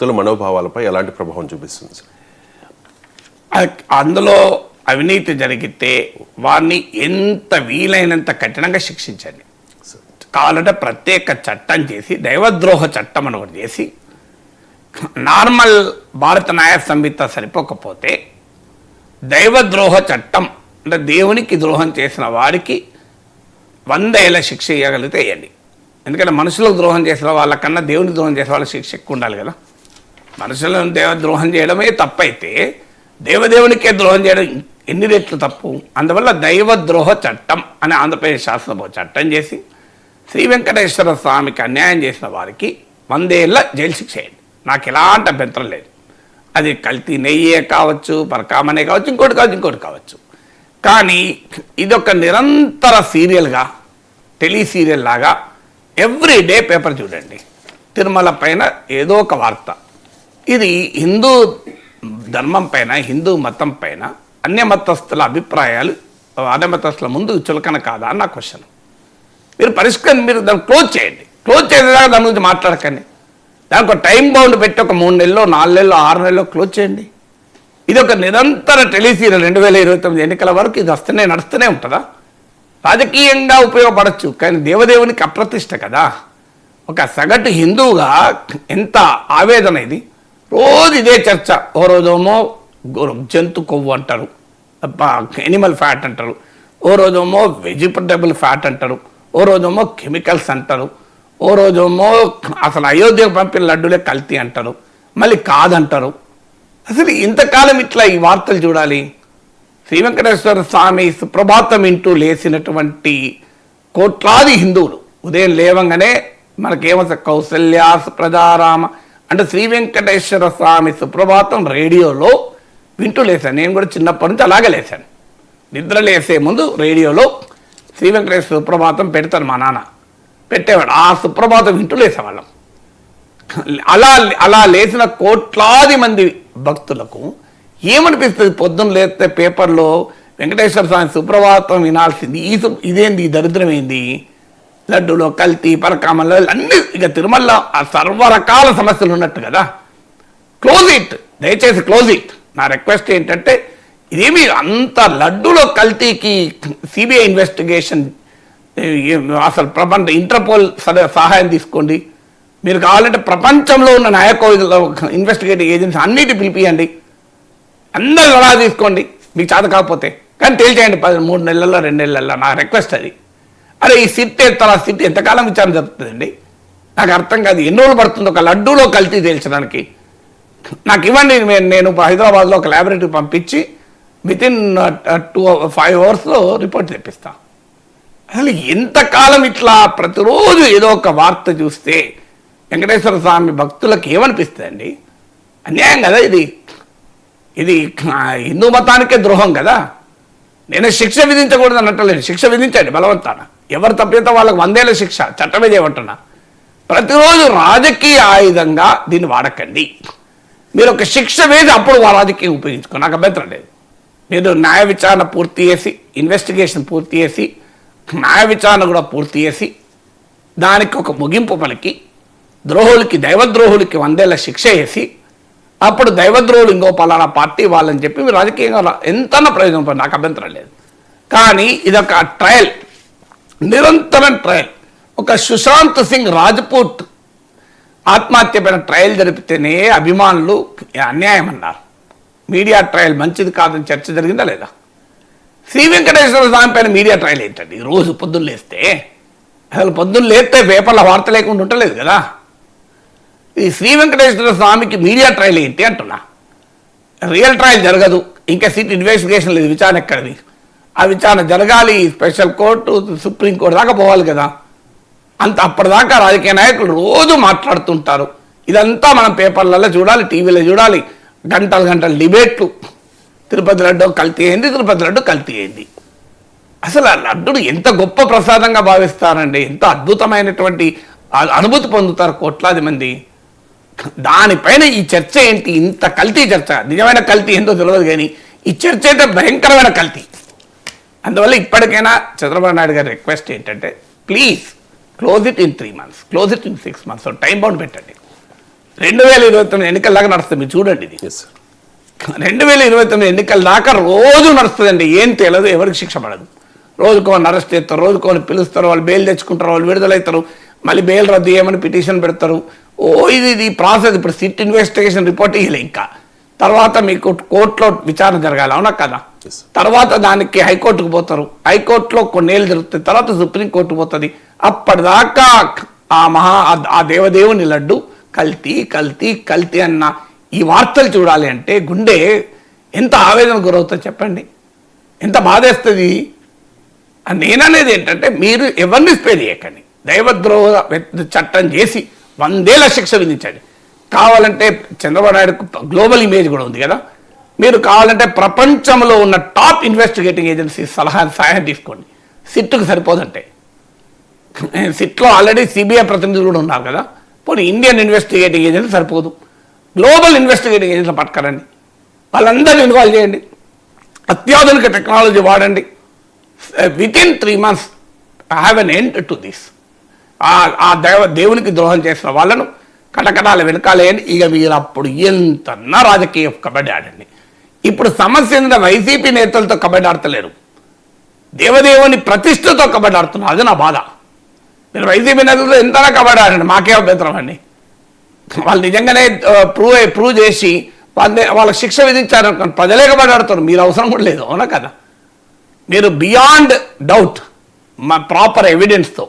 భక్తుల మనోభావాలపై ఎలాంటి ప్రభావం చూపిస్తుంది అందులో అవినీతి జరిగితే వారిని ఎంత వీలైనంత కఠినంగా శిక్షించండి. కావాలంటే ప్రత్యేక చట్టం చేసి దైవద్రోహ చట్టం అని ఒకటి చేసి నార్మల్ భారత న్యాయ సంహిత సరిపోకపోతే దైవద్రోహ చట్టం అంటే దేవునికి ద్రోహం చేసిన వారికి వంద ఏళ్ళ శిక్ష ఇవ్వగలిగితే వేయండి ఎందుకంటే మనుషులకు ద్రోహం చేసిన వాళ్ళకన్నా దేవునికి ద్రోహం చేసిన వాళ్ళ శిక్ష ఎక్కువ ఉండాలి కదా. మనుషులను దేవ ద్రోహం చేయడమే తప్పైతే దేవదేవునికే ద్రోహం చేయడం ఎన్ని రెట్లు తప్పు? అందువల్ల దైవద్రోహ చట్టం అని ఆంధ్రప్రదేశ్ శాసనసభ చట్టం చేసి శ్రీ వెంకటేశ్వర స్వామికి అన్యాయం చేసిన వారికి వందేళ్ళ జైలు శిక్ష వేయండి నాకు ఎలాంటి అభ్యంతరం లేదు. అది కల్తీ నెయ్యే కావచ్చు పరకామనే కావచ్చు ఇంకోటి కావచ్చు ఇంకోటి కావచ్చు. కానీ ఇదొక నిరంతర సీరియల్గా టెలి సీరియల్ లాగా ఎవ్రీ డే పేపర్ చూడండి. తిరుమల పైన ఏదో ఒక వార్త. ఇది హిందూ ధర్మం పైన హిందూ మతం పైన అన్య మతస్థుల అభిప్రాయాలు అన్య మతస్థుల ముందు చులకన కాదా అని నా క్వశ్చన్. మీరు పరిష్కరణ మీరు దాన్ని క్లోజ్ చేయండి. క్లోజ్ చేసేదాకా దాని గురించి మాట్లాడకండి. దానికి ఒక టైం బౌండ్ పెట్టి ఒక మూడు నెలలో నాలుగు నెలలో ఆరు నెలలో క్లోజ్ చేయండి. ఇది ఒక నిరంతర టెలిసీరియల్ రెండు వేల ఇరవై తొమ్మిది ఎన్నికల వరకు ఇది వస్తూనే నడుస్తూనే ఉంటుందా? రాజకీయంగా ఉపయోగపడచ్చు కానీ దేవదేవునికి అప్రతిష్ట కదా. ఒక సగటు హిందువుగా ఎంత ఆవేదన ఇది? రోజు ఇదే చర్చ. ఓ రోజేమో గో- జంతు కొవ్వు అంటారు. ఎనిమల్ ఫ్యాట్ అంటారు. ఓ రోజేమో వెజిటబుల్ ఫ్యాట్ అంటారు. ఓ రోజేమో కెమికల్స్ అంటారు. ఓ రోజేమో అసలు అయోధ్యకు పంపిన లడ్డులే కల్తీ అంటారు. మళ్ళీ కాదంటారు. అసలు ఇంతకాలం ఇట్లా ఈ వార్తలు చూడాలి? శ్రీ వెంకటేశ్వర స్వామి సుప్రభాతం ఇంటూ లేచినటువంటి కోట్లాది హిందువులు ఉదయం లేవంగానే మనకేమో కౌసల్య ప్రజారామ అంటే శ్రీ వెంకటేశ్వర స్వామి సుప్రభాతం రేడియోలో వింటూ లేశాను. నేను కూడా చిన్నప్పటి నుంచి అలాగే లేశాను. నిద్ర లేసే ముందు రేడియోలో శ్రీ వెంకటేశ్వర సుప్రభాతం పెడతాను మా నాన్న. పెట్టేవాడు. ఆ సుప్రభాతం వింటూ లేసేవాళ్ళం. అలా అలా లేచిన కోట్లాది మంది భక్తులకు ఏమనిపిస్తుంది? పొద్దున్న లేస్తే పేపర్లో వెంకటేశ్వర స్వామి సుప్రభాతం వినాల్సింది. ఈ సు- ఇదేంది? దరిద్రమైంది? లడ్డులో కల్తీ పరకామలో అన్ని ఇక తిరుమల ఆ సర్వరకాల సమస్యలు ఉన్నట్టు కదా. క్లోజ్ ఇట్ దయచేసి క్లోజ్ ఇట్ నా రిక్వెస్ట్ ఏంటంటే ఇదేమి అంత లడ్డులో కల్తీకి సిబిఐ ఇన్వెస్టిగేషన్ అసలు ప్రపంచ ఇంటర్పోల్ సద- సహాయం తీసుకోండి. మీరు కావాలంటే ప్రపంచంలో ఉన్న నాయక ఇన్వెస్టిగేటివ్ ఏజెన్సీ అన్నిటి పిలిపియండి. అందరు అలా తీసుకోండి. మీకు చేత కాకపోతే. కానీ తేల్చేయండి పది మూడు నెలల్లో రెండు నెలల్లో. నా రిక్వెస్ట్ అది. అరే ఈ సిట్ తల ఆ సిట్ ఎంతకాలం విచారణ జరుగుతుందండి? నాకు అర్థం కాదు. ఎన్ని రోజులు పడుతుంది? ఒక లడ్డూలో కల్తీ తేల్చడానికి. నాకు ఇవ్వండి నేను నేను హైదరాబాద్లో ఒక ల్యాబొరేటరీ పంపించి విత్ ఇన్ టూ ఫైవ్ అవర్స్లో రిపోర్ట్ తెప్పిస్తా. అసలు ఎంతకాలం ఇట్లా ప్రతిరోజు ఏదో ఒక వార్త చూస్తే వెంకటేశ్వర స్వామి భక్తులకు ఏమనిపిస్తుందండి? అన్యాయం కదా ఇది. ఇది హిందూ మతానికే ద్రోహం కదా. నేను శిక్ష విధించకూడదు అనట్లేదు శిక్ష విధించండి బలవంతాన. ఎవరు తప్పితే వాళ్ళకి వందేళ్ళ శిక్ష చట్టమే చేయమంటున్నా ప్రతిరోజు రాజకీయ ఆయుధంగా దీన్ని వాడకండి. మీరు ఒక శిక్ష వేసి అప్పుడు రాజకీయం ఉపయోగించుకో నాకు అభ్యంతరం లేదు. మీరు న్యాయ విచారణ పూర్తి చేసి ఇన్వెస్టిగేషన్ పూర్తి చేసి న్యాయ విచారణ కూడా పూర్తి చేసి దానికి ఒక ముగింపు పలికి ద్రోహులకి దైవద్రోహులకి వందేళ్ళ శిక్ష వేసి అప్పుడు దైవద్రోహులు ఇంకో పలానా పార్టీ వాళ్ళని చెప్పి మీరు రాజకీయంగా రా- ఎంతన్నా ప్రయోజనం నాకు అభ్యంతరం లేదు. కానీ ఇదొక ట్రయల్ నిరంతరం ట్రయల్ ఒక సుశాంత్ సింగ్ రాజ్పూట్ ఆత్మహత్య పైన ట్రయల్ జరిపితేనే అభిమానులు అన్యాయం అన్నారు మీడియా ట్రయల్ మంచిది కాదని చర్చ జరిగిందా లేదా? శ్రీ వెంకటేశ్వర స్వామి పైన మీడియా ట్రయల్ ఏంటండి? రోజు పొద్దున్న లేస్తే అసలు పొద్దున్న లేస్తే పేపర్ల వార్త లేకుండా ఉండలేదు కదా? ఈ శ్రీ వెంకటేశ్వర స్వామికి మీడియా ట్రయల్ ఏంటి అంటున్నా? రియల్ ట్రయల్ జరగదు. ఇంకా సిట్ ఇన్వెస్టిగేషన్ లేదు విచారణ ఎక్కడిది ఆ విచారణ జరగాలి. స్పెషల్ కోర్టు సుప్రీం కోర్టు దాకా పోవాలి కదా. అంత అప్పటిదాకా రాజకీయ నాయకులు రోజు మాట్లాడుతుంటారు. ఇదంతా మనం పేపర్లలో చూడాలి టీవీలో చూడాలి. గంటలు గంటలు డిబేట్లు. తిరుపతి లడ్డు కల్తీ అయింది తిరుపతి లడ్డు కల్తీ అయింది. అసలు ఆ లడ్డును ఎంత గొప్ప ప్రసాదంగా భావిస్తారండి. ఎంత అద్భుతమైనటువంటి అనుభూతి పొందుతారు కోట్లాది మంది. దానిపైన ఈ చర్చ ఏంటి? ఇంత కల్తీ చర్చ. నిజమైన కల్తీ ఏంటో తెలియదు కానీ ఈ చర్చ అయితే భయంకరమైన కల్తీ. అందువల్ల ఇప్పటికైనా చంద్రబాబు నాయుడు గారి రిక్వెస్ట్ ఏంటంటే please close it in three months close it in six months time bound పెట్టండి. రెండు వేల ఇరవై తొమ్మిది ఎన్నికల దాకా నడుస్తుంది మీరు చూడండి ఇది. రెండు వేల ఇరవై తొమ్మిది ఎన్నికల దాకా రోజు నడుస్తుందండి ఏం తెలియదు ఎవరికి శిక్ష పడదు. రోజుకోని అరెస్ట్ చేస్తారు రోజుకోని పిలుస్తారు వాళ్ళు బెయిల్ తెచ్చుకుంటారు వాళ్ళు విడుదలవుతారు మళ్ళీ బెయిల్ రద్దు చేయమని పిటిషన్ పెడతారు. ఓ ఇది ఇది ప్రాసెస్ ఇప్పుడు సిట్ ఇన్వెస్టిగేషన్ రిపోర్ట్ ఇవ్వలే ఇంకా. తర్వాత మీకు కోర్టులో విచారణ జరగాలి అవునా కదా. తర్వాత దానికి హైకోర్టుకు పోతారు. హైకోర్టులో కొన్నేళ్ళు జరుగుతాయి. తర్వాత సుప్రీంకోర్టు పోతుంది. అప్పటిదాకా ఆ మహా ఆ- దేవదేవుని లడ్డు కల్తీ కల్తీ కల్తీ అన్న ఈ వార్తలు చూడాలి అంటే గుండె ఎంత ఆవేదన గురవుతుందో చెప్పండి. ఎంత బాధేస్తుంది? నేననేది ఏంటంటే మీరు ఎవరిని స్పేర్ చేయకండి. దైవద్రోహ చట్టం చేసి వందేళ్ళ శిక్ష విధించండి. కావాలంటే చంద్రబాబు నాయుడుకు గ్లోబల్ ఇమేజ్ కూడా ఉంది కదా. మీరు కావాలంటే ప్రపంచంలో ఉన్న టాప్ ఇన్వెస్టిగేటింగ్ ఏజెన్సీ సలహా సహాయం తీసుకోండి. సిట్టుకు సరిపోదంటే. సిట్లో ఆల్రెడీ సిబిఐ ప్రతినిధులు కూడా ఉన్నారు కదా. పోనీ ఇండియన్ ఇన్వెస్టిగేటింగ్ ఏజెన్సీ సరిపోదు. గ్లోబల్ ఇన్వెస్టిగేటింగ్ ఏజెన్సీ పట్టుకరండి. వాళ్ళందరినీ ఇన్వాల్వ్ చేయండి. అత్యాధునిక టెక్నాలజీ వాడండి. Within three months have an end to this ఆ దైవ దేవునికి ద్రోహం చేసిన వాళ్ళను కటకటాల వెనకాలేయండి. ఇక మీరు అప్పుడు ఎంతన్నా రాజకీయ కబడ్డీ ఆడండి. ఇప్పుడు సమస్య ఏంటంటే వైసీపీ నేతలతో కబడ్డీ ఆడతలేరు. దేవదేవుని ప్రతిష్టతో కబడ్డీ ఆడుతున్నారు. అది నా బాధ. మీరు వైసీపీ నేతలతో ఎంతలా కబడ్డీ ఆడండి? మాకే అభ్యంతరం అండి. వాళ్ళు నిజంగానే ప్రూవ్ ప్రూవ్ చేసి వాళ్ళని వాళ్ళకి శిక్ష విధించారు ప్రజలే కబడ్డీ ఆడుతారు. మీరు అవసరం కూడా లేదు. అవునా కదా? మీరు బియాండ్ డౌట్ మా ప్రాపర్ ఎవిడెన్స్తో.